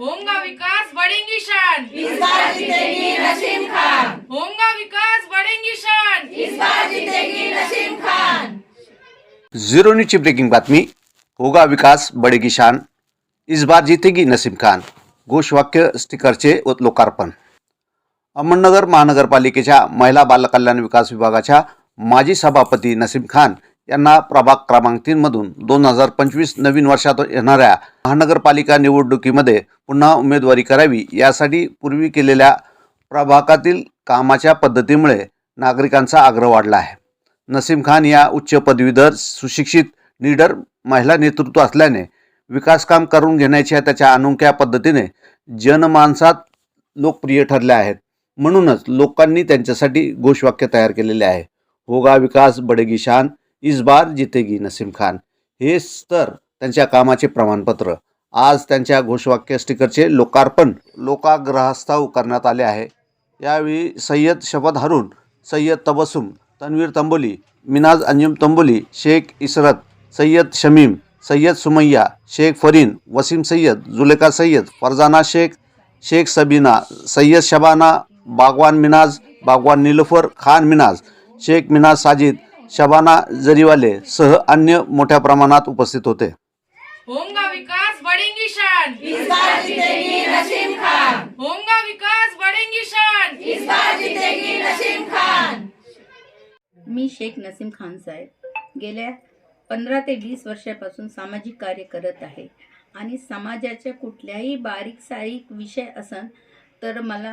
होगा विकास बढ़ेंगी शान। इस बार जीतेगी नसीम खान। होगा विकास बढ़ेंगी शान। इस बार जीतेगी नसीम खान। झिरो न्यूजची ब्रेकिंग बातमी। होगा विकास बडेगी शान। इस बार जीतेगी नसीम खान। घोषवाक्य स्टिकरचे व लोकार्पण। अहमदनगर महानगरपालिकेच्या महिला बालकल्याण विकास विभागाच्या माजी सभापती नसीम खान यांना प्रभाग क्रमांक तीनमधून दोन हजार पंचवीस नवीन वर्षात येणाऱ्या महानगरपालिका निवडणुकीमध्ये पुन्हा उमेदवारी करावी यासाठी पूर्वी केलेल्या प्रभागातील कामाच्या पद्धतीमुळे नागरिकांचा आग्रह वाढला आहे. नसीम खान या उच्च पदवीधर सुशिक्षित निडर महिला नेतृत्व असल्याने विकासकाम करून घेण्याच्या त्याच्या अनोख्या पद्धतीने जनमानसात लोकप्रिय ठरल्या आहेत. म्हणूनच लोकांनी त्यांच्यासाठी घोषवाक्य तयार केलेले आहे. होगा विकास बडेगी शान इस बार जितेगी नसीम खान. हे तर त्यांच्या कामाचे प्रमाणपत्र. आज त्यांच्या घोषवाक्य स्टिकरचे लोकार्पण लोकाग्रहस्थाव करण्यात आले आहे. यावेळी सय्यद शपथ हरून सय्यद तबसुम तन्वीर तंबोली मिनाज अंजुम तंबोली शेख इसरत सय्यद शमीम सय्यद सुमय्या शेख फरीन वसीम सय्यद जुलेका सय्यद फरजाना शेख शेख सबीना सय्यद शबाना बागवान मिनाज बागवान निलोफर खान मिनाज शेख मिनाज साजिद शबाना जरीवाले सह अन्य मोठ्या प्रमाणात उपस्थित होते. होगा विकास बढ़ेंगी शान। इस बार जीतेगी नसीम खान। होगा विकास बढ़ेंगी शान। इस बार जीतेगी नसीम खान। मी शेख नसीम खान साहेब. गेल्या पंधरा ते वीस वर्षापासून सामाजिक कार्य करत आहे. आणि समाजाच्या कुठल्याही बारीक सारीक विषय असन तर मला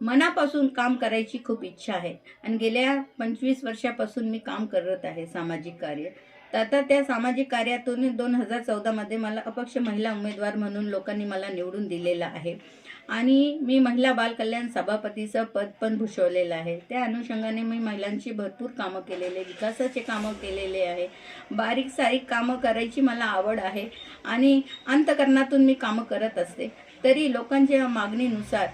मनापासून काम करायची खूप इच्छा आहे. आणि गेल्या पंचवीस वर्षापासून मी काम करत आहे सामाजिक कार्य. तर आता त्या सामाजिक कार्यातून दोन हजार चौदामध्ये मला अपक्ष महिला उमेदवार म्हणून लोकांनी मला निवडून दिलेलं आहे. आणि मी महिला बालकल्याण सभापतीचं पद पण भूषवलेलं आहे. त्या अनुषंगाने मी महिलांची भरपूर कामं केलेले विकासाचे कामं केलेले आहे. बारीक सारीक कामं करायची मला आवड आहे. आणि अंतकरणातून मी कामं करत असते. तरी लोकांच्या मागणीनुसार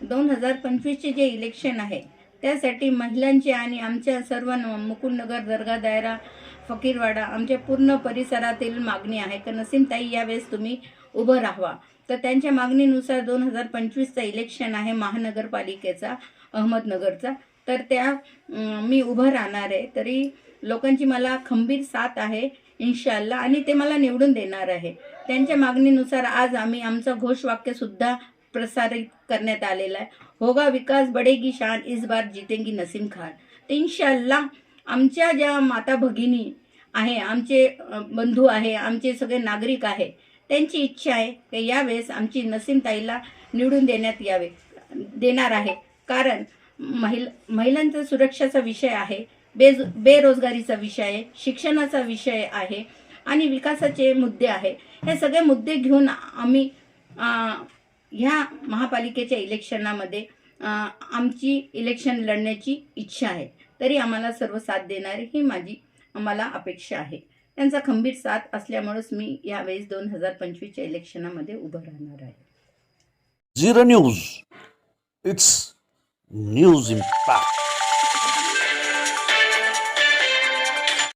दोन हजार पंचवीसचे जे इलेक्शन आहे त्यासाठी महिलांचे आणि आमच्या सर्व न- मुकुंदनगर दर्गा दायरा फकीरवाडा आमच्या पूर्ण परिसरातील मागणी आहे. तर नसीमताई यावेळेस तुम्ही उभं राहावा. तर त्यांच्या मागणीनुसार दोन हजार पंचवीसचा इलेक्शन आहे महानगरपालिकेचा अहमदनगरचा. तर त्या मी उभं राहणार आहे. तरी लोकांची मला खंबीर साथ आहे इन्शाल्ला आणि ते मला निवडून देणार आहे. त्यांच्या मागणीनुसार आज आम्ही आमचं घोषवाक्यसुद्धा प्रसारित करण्यात आलेला आहे. होगा विकास बडेगी शान इस बार जितेंगी नसीम खान. तर इन्शाल्लाह आमच्या ज्या माता भगिनी आहे आमचे बंधू आहे आमचे सगळे नागरिक आहे त्यांची इच्छा आहे की यावेळेस आमची नसीमताईला निवडून देण्यात यावे देणार आहे. कारण महिला महिलांचा सुरक्षाचा विषय आहे बेज बेरोजगारीचा विषय आहे शिक्षणाचा विषय आहे आणि विकासाचे मुद्दे आहे. हे सगळे मुद्दे घेऊन आम्ही ह्या महापालिकेच्या इलेक्शनामध्ये आमची इलेक्शन लढण्याची इच्छा आहे. तरी आम्हाला सर्व साथ देणारी ही माझी आम्हाला अपेक्षा आहे. त्यांचा खंबीर साथ असल्यामुळेच मी यावेळेस दोन हजार पंचवीसच्या इलेक्शनामध्ये उभं राहणार आहे. Zero news. It's news impact.